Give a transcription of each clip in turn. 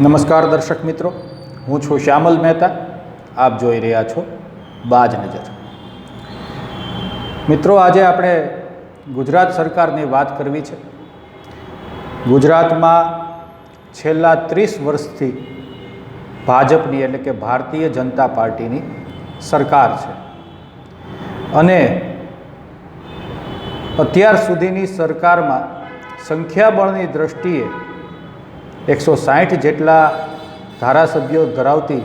નમસ્કાર દર્શક મિત્રો, હું છું શ્યામલ મહેતા, આપ જોઈ રહ્યા છો બાજ નજર. મિત્રો, આજે આપણે ગુજરાત સરકારની વાત કરવી છે. ગુજરાતમાં છેલ્લા ત્રીસ વર્ષથી ભાજપની એટલે કે ભારતીય જનતા પાર્ટીની સરકાર છે. અને અત્યાર સુધીની સરકારમાં સંખ્યાબળની દ્રષ્ટિએ એકસો સાઠ જેટલા ધારાસભ્યો ધરાવતી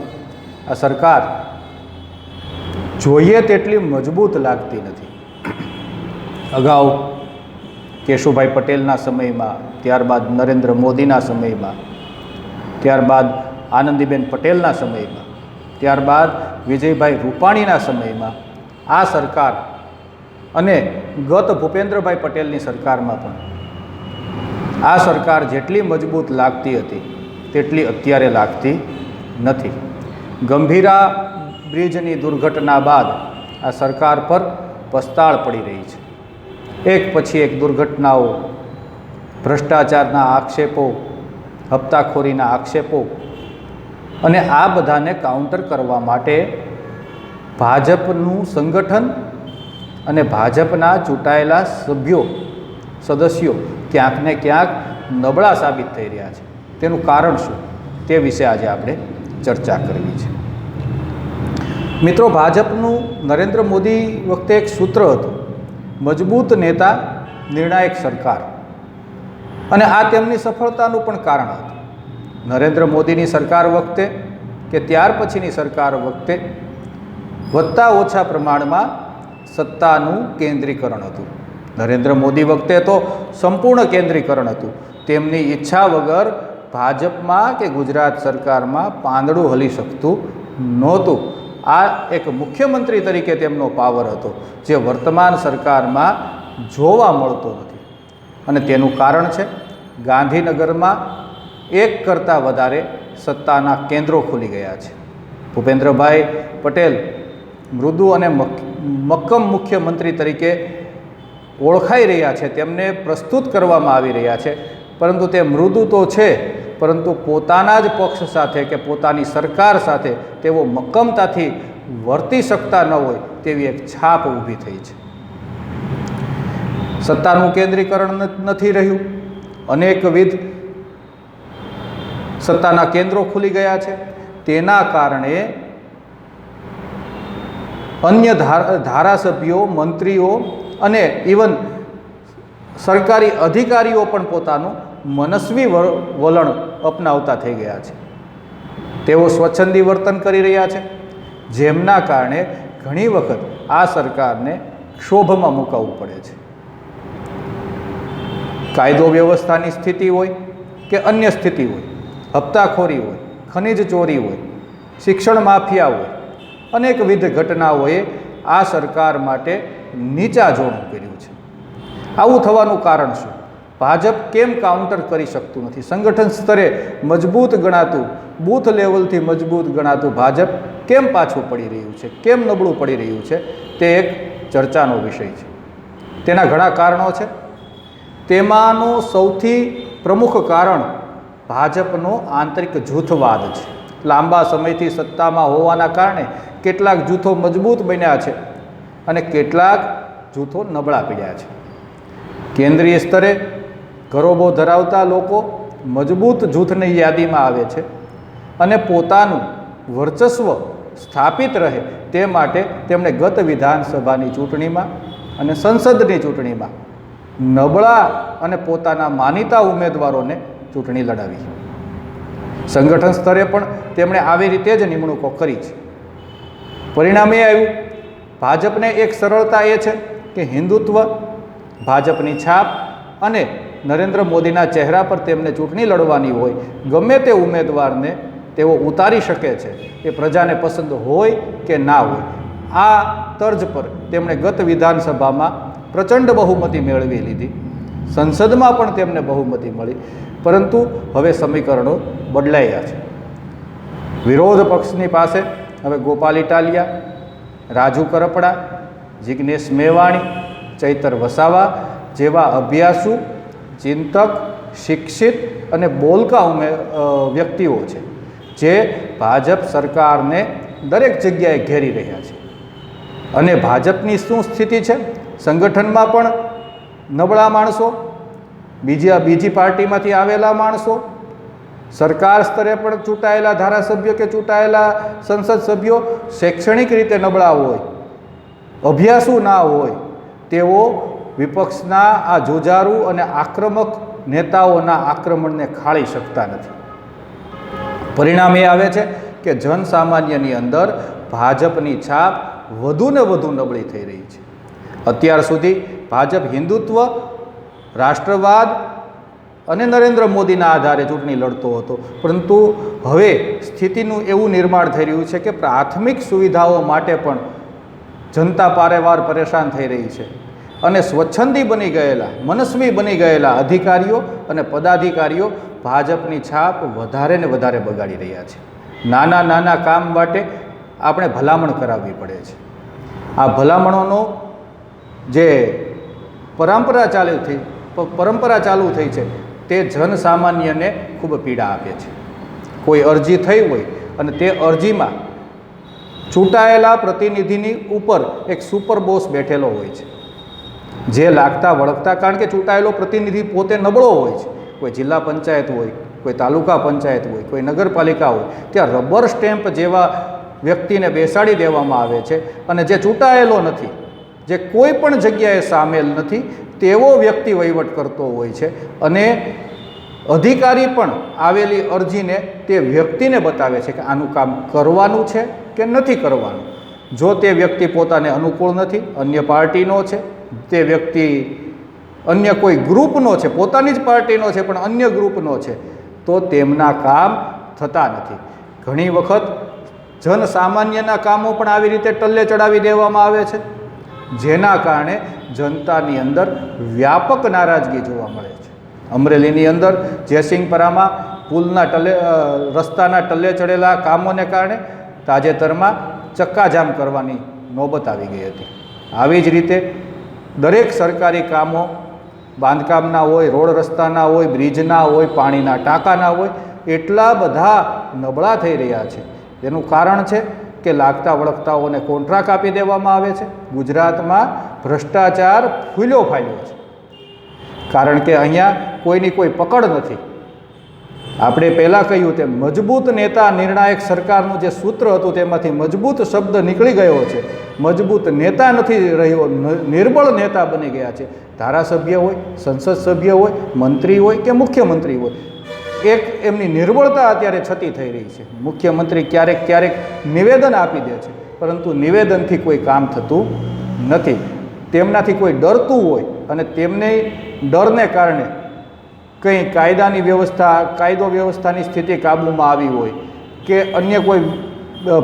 આ સરકાર જોઈએ તેટલી મજબૂત લાગતી નથી. અગાઉ કેશુભાઈ પટેલના સમયમાં, ત્યારબાદ નરેન્દ્ર મોદીના સમયમાં, ત્યારબાદ આનંદીબેન પટેલના સમયમાં, ત્યારબાદ વિજયભાઈ રૂપાણીના સમયમાં આ સરકાર અને ગત ભૂપેન્દ્રભાઈ પટેલની સરકારમાં પણ આ સરકાર જેટલી મજબૂત લાગતી હતી, તેટલી અત્યારે લાગતી નથી. ગંભીરા બ્રિજની દુર્ઘટના બાદ આ સરકાર પર પસ્તાળ પડી રહી છે. એક પછી એક દુર્ઘટનાઓ, ભ્રષ્ટાચારના આક્ષેપો, હપ્તાખોરીના આક્ષેપો અને આ બધાને કાઉન્ટર કરવા માટે ભાજપનું સંગઠન અને ભાજપના ચૂંટાયેલા સભ્યો, સદસ્યો ક્યાંક ને ક્યાંક નબળા સાબિત થઈ રહ્યા છે. તેનું કારણ શું? તે વિશે આજે આપણે ચર્ચા કરવી છે. મિત્રો, ભાજપનું નરેન્દ્ર મોદી વખતે એક સૂત્ર હતું, મજબૂત નેતા, નિર્ણાયક સરકાર. અને આ તેમની સફળતાનું પણ કારણ હતું. નરેન્દ્ર મોદીની સરકાર વખતે કે ત્યાર પછીની સરકાર વખતે, વધતા ઓછા પ્રમાણમાં સત્તાનું કેન્દ્રીકરણ હતું. નરેન્દ્ર મોદી વખતે તો સંપૂર્ણ કેન્દ્રીકરણ હતું. તેમની ઈચ્છા વગર ભાજપમાં કે ગુજરાત સરકારમાં પાંદડું હલી શકતું નહોતું. આ એક મુખ્યમંત્રી તરીકે તેમનો પાવર હતો, જે વર્તમાન સરકારમાં જોવા મળતો નથી. અને તેનું કારણ છે, ગાંધીનગરમાં એક કરતાં વધારે સત્તાના કેન્દ્રો ખુલી ગયા છે. ભૂપેન્દ્રભાઈ પટેલ મૃદુ અને મક્કમ મુખ્યમંત્રી તરીકે ઓળખાઈ રહ્યા છે, તેમને પ્રસ્તુત કરવામાં આવી રહ્યા છે. પરંતુ તે મૃદુ તો છે, પરંતુ પોતાના જ પક્ષ સાથે કે પોતાની સરકાર સાથે તેઓ મક્કમતાથી વર્તી શકતા ન હોય તેવી એક છાપ ઊભી થઈ છે. સત્તાનું કેન્દ્રીકરણ નથી રહ્યું. અનેકવિધ સત્તાના કેન્દ્રો ખુલી ગયા છે. તેના કારણે અન્ય ધારાસભ્યો, મંત્રીઓ અને ઇવન સરકારી અધિકારીઓ પણ પોતાનું મનસ્વી વલણ અપનાવતા થઈ ગયા છે. તેઓ સ્વચ્છંદી વર્તન કરી રહ્યા છે. જેમના કારણે ઘણી વખત આ સરકારને ક્ષોભમાં મુકાવવું પડે છે. કાયદો વ્યવસ્થાની સ્થિતિ હોય કે અન્ય સ્થિતિ હોય, હપ્તાખોરી હોય, ખનિજ ચોરી હોય, શિક્ષણ માફિયા હોય, અનેકવિધ ઘટનાઓએ આ સરકાર માટે નીચા જોડું કર્યું છે. આવું થવાનું કારણ શું? ભાજપ કેમ કાઉન્ટર કરી શકતું નથી? સંગઠન સ્તરે મજબૂત ગણાતું, બૂથ લેવલથી મજબૂત ગણાતું ભાજપ કેમ પાછું પડી રહ્યું છે? કેમ નબળું પડી રહ્યું છે? તે એક ચર્ચાનો વિષય છે. તેના ઘણા કારણો છે. તેમાંનું સૌથી પ્રમુખ કારણ ભાજપનો આંતરિક જૂથવાદ છે. લાંબા સમયથી સત્તામાં હોવાના કારણે કેટલાક જૂથો મજબૂત બન્યા છે અને કેટલાક જૂથો નબળા પડ્યા છે. કેન્દ્રીય સ્તરે ગરોબો ધરાવતા લોકો મજબૂત જૂથની યાદીમાં આવે છે અને પોતાનું વર્ચસ્વ સ્થાપિત રહે તે માટે તેમણે ગત વિધાનસભાની ચૂંટણીમાં અને સંસદની ચૂંટણીમાં નબળા અને પોતાના માનીતા ઉમેદવારોને ચૂંટણી લડાવી. સંગઠન સ્તરે પણ તેમણે આવી રીતે જ નિમણૂકો કરી છે. પરિણામ એ આવ્યું, ભાજપને એક સરળતા એ છે કે હિન્દુત્વ, ભાજપની છાપ અને નરેન્દ્ર મોદીના ચહેરા પર તેમને ચૂંટણી લડવાની હોય, ગમે તે ઉમેદવારને તેઓ ઉતારી શકે છે, એ પ્રજાને પસંદ હોય કે ના હોય. આ તર્જ પર તેમણે ગત વિધાનસભામાં પ્રચંડ બહુમતી મેળવી લીધી. સંસદમાં પણ તેમને બહુમતી મળી. પરંતુ હવે સમીકરણો બદલાયા છે. વિરોધ પક્ષની પાસે હવે ગોપાલ ઇટાલિયા, રાજુ કરપડા જિજ્ઞેશ મેવાણી, ચૈતર વસાવા જેવા અભ્યાસુ, ચિંતક, શિક્ષિત અને બોલકા ઉમે વ્યક્તિઓ છે, જે ભાજપ સરકારને દરેક જગ્યાએ ઘેરી રહ્યા છે. અને ભાજપની શું સ્થિતિ છે? સંગઠનમાં પણ નબળા માણસો બીજી બીજી પાર્ટીમાંથી આવેલા માણસો સરકાર સ્તરે પણ ચૂંટાયેલા ધારાસભ્યો કે ચૂંટાયેલા સંસદ સભ્યો શૈક્ષણિક રીતે નબળા હોય, અભ્યાસુ ના હોય, તેઓ વિપક્ષના આ જોજારું અને આક્રમક નેતાઓના આક્રમણને ખાળી શકતા નથી. પરિણામ એ આવે છે કે જનસામાન્યની અંદર ભાજપની છાપ વધુ ને વધુ નબળી થઈ રહી છે. અત્યાર સુધી ભાજપ હિન્દુત્વ, રાષ્ટ્રવાદ અને નરેન્દ્ર મોદીના આધારે ચૂંટણી લડતો હતો. પરંતુ હવે સ્થિતિનું એવું નિર્માણ થઈ રહ્યું છે કે પ્રાથમિક સુવિધાઓ માટે પણ જનતા પારેવાર પરેશાન થઈ રહી છે. અને સ્વચ્છંદી બની ગયેલા, મનસ્વી બની ગયેલા અધિકારીઓ અને પદાધિકારીઓ ભાજપની છાપ વધારે ને વધારે બગાડી રહ્યા છે. નાના નાના કામ માટે આપણે ભલામણ કરાવવી પડે છે. આ ભલામણોનો જે પરંપરા ચાલુ થઈ પરંપરા ચાલુ થઈ છે તે જનસામાન્યને ખૂબ પીડા આપે છે. કોઈ અરજી થઈ હોય અને તે અરજીમાં ચૂંટાયેલા પ્રતિનિધિની ઉપર એક સુપર બોસ બેઠેલો હોય છે. જે લાગતા વળગતા, કારણ કે ચૂંટાયેલો પ્રતિનિધિ પોતે નબળો હોય છે. કોઈ જિલ્લા પંચાયત હોય, કોઈ તાલુકા પંચાયત હોય, કોઈ નગરપાલિકા હોય, ત્યાં રબર સ્ટેમ્પ જેવા વ્યક્તિને બેસાડી દેવામાં આવે છે. અને જે ચૂંટાયેલો નથી, જે કોઈ પણ જગ્યાએ સામેલ નથી તેવો વ્યક્તિ વહીવટ કરતો હોય છે અને અધિકારી પણ આવેલી અરજીને તે વ્યક્તિને બતાવે છે કે આનું કામ કરવાનું છે કે નથી કરવાનું. જો તે વ્યક્તિ પોતાને અનુકૂળ નથી, અન્ય પાર્ટીનો છે, તે વ્યક્તિ અન્ય કોઈ ગ્રુપનો છે, પોતાની જ પાર્ટીનો છે, પણ અન્ય ગ્રુપનો છે, તો તેમના કામ થતા નથી. ઘણી વખત જનસામાન્યના કામો પણ આવી રીતે ટલ્લે ચડાવી દેવામાં આવે છે. જેના કારણે જનતાની અંદર વ્યાપક નારાજગી જોવા મળે છે. અમરેલીની અંદર જયસિંહપરામાં પુલના ટલે રસ્તાના ટલ્લે ચડેલા કામોને કારણે તાજેતરમાં ચક્કાજામ કરવાની નોબત આવી ગઈ હતી. આવી જ રીતે દરેક સરકારી કામો બાંધકામના હોય, રોડ રસ્તાના હોય, બ્રિજના હોય, પાણીના ટાંકાના હોય, એટલા બધા નબળા થઈ રહ્યા છે. એનું કારણ છે કે લાગતા વળગતાઓને કોન્ટ્રાક્ટ આપી દેવામાં આવે છે. ગુજરાતમાં ભ્રષ્ટાચાર ફૂલ્યો ફાલ્યો છે. કારણ કે અહીંયા કોઈની કોઈ પકડ નથી. આપણે પહેલાં કહ્યું તેમ મજબૂત નેતા નિર્ણાયક સરકારનું જે સૂત્ર હતું તેમાંથી મજબૂત શબ્દ નીકળી ગયો છે. મજબૂત નેતા નથી રહ્યો નિર્બળ નેતા બની ગયા છે. ધારાસભ્ય હોય, સંસદ સભ્ય હોય, મંત્રી હોય કે મુખ્યમંત્રી હોય એક એમની નિર્બળતા અત્યારે છતી થઈ રહી છે. મુખ્યમંત્રી ક્યારેક ક્યારેક નિવેદન આપી દે છે, પરંતુ નિવેદનથી કોઈ કામ થતું નથી. તેમનાથી કોઈ ડરતું હોય અને તેમને ડરને કારણે કંઈ કાયદાની વ્યવસ્થા, કાયદો વ્યવસ્થાની સ્થિતિ કાબૂમાં આવી હોય કે અન્ય કોઈ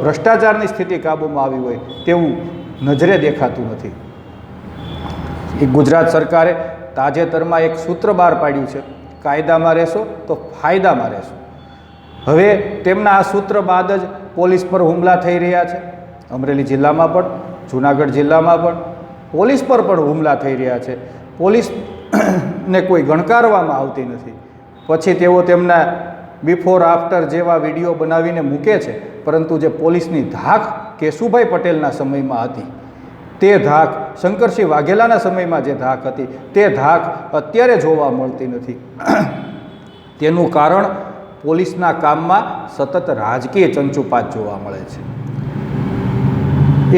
ભ્રષ્ટાચારની સ્થિતિ કાબૂમાં આવી હોય તેવું નજરે દેખાતું નથી. એ ગુજરાત સરકારે તાજેતરમાં એક સૂત્ર બહાર પાડ્યું છે. કાયદામાં રહેશો તો ફાયદામાં રહેશો. હવે તેમના આ સૂત્ર બાદ જ પોલીસ પર હુમલા થઈ રહ્યા છે. અમરેલી જિલ્લામાં પણ, જૂનાગઢ જિલ્લામાં પણ પોલીસ પર પણ હુમલા થઈ રહ્યા છે. પોલીસ ને કોઈ ગણકારવામાં આવતી નથી. પછી તેઓ તેમના બિફોર આફ્ટર જેવા વીડિયો બનાવીને મૂકે છે. પરંતુ જે પોલીસની ધાક કેશુભાઈ પટેલના સમયમાં હતી, તે ધાક શંકરસિંહ વાઘેલાના સમયમાં જે ધાક હતી, તે ધાક અત્યારે જોવા મળતી નથી. તેનું કારણ પોલીસના કામમાં સતત રાજકીય ચંચુપાત જોવા મળે છે.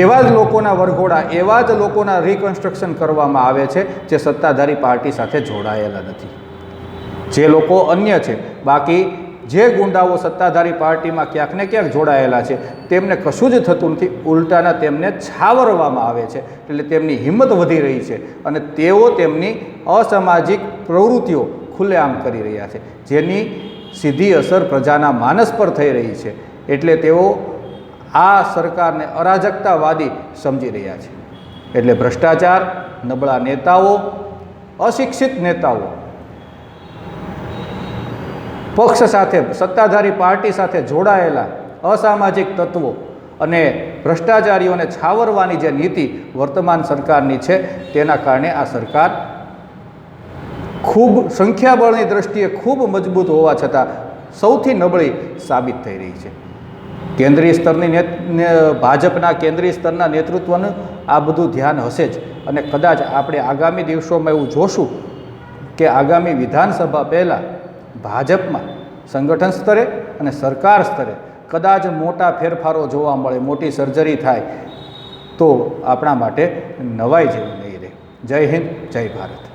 એવા જ લોકોના વરઘોડા, એવા જ લોકોના રિકન્સ્ટ્રક્શન કરવામાં આવે છે, જે સત્તાધારી પાર્ટી સાથે જોડાયેલા નથી. જે લોકો અન્ય છે, બાકી જે ગુંડાઓ સત્તાધારી પાર્ટીમાં ક્યાંક ને ક્યાંક જોડાયેલા છે, તેમને કશું જ થતું નથી, ઉલટાના તેમને છાવરવામાં આવે છે, એટલે તેમની હિંમત વધી રહી છે અને તેઓ તેમની અસામાજિક પ્રવૃત્તિઓ ખુલ્લેઆમ કરી રહ્યા છે, જેની સીધી અસર પ્રજાના માનસ પર થઈ રહી છે, એટલે તેઓ આ સરકારને અરાજકતાવાદી સમજી રહ્યા છે. એટલે ભ્રષ્ટાચાર, નબળા નેતાઓ, અશિક્ષિત નેતાઓ પક્ષ સાથે, સત્તાધારી પાર્ટી સાથે જોડાયેલા અસામાજિક તત્વો અને ભ્રષ્ટાચારીઓને છાવરવાની જે નીતિ વર્તમાન સરકારની છે, તેના કારણે આ સરકાર ખૂબ સંખ્યાબળની દ્રષ્ટિએ ખૂબ મજબૂત હોવા છતાં સૌથી નબળી સાબિત થઈ રહી છે. કેન્દ્રીય સ્તરની નેત ભાજપના કેન્દ્રીય સ્તરના નેતૃત્વનું આ બધું ધ્યાન હશે જ અને કદાચ આપણે આગામી દિવસોમાં એવું જોશું કે આગામી વિધાનસભા પહેલાં ભાજપમાં, સંગઠન સ્તરે અને સરકાર સ્તરે કદાચ મોટા ફેરફારો જોવા મળે, મોટી સર્જરી થાય, તો આપણા માટે નવાઈ જેવું નહીં રહે. જય હિન્દ, જય ભારત.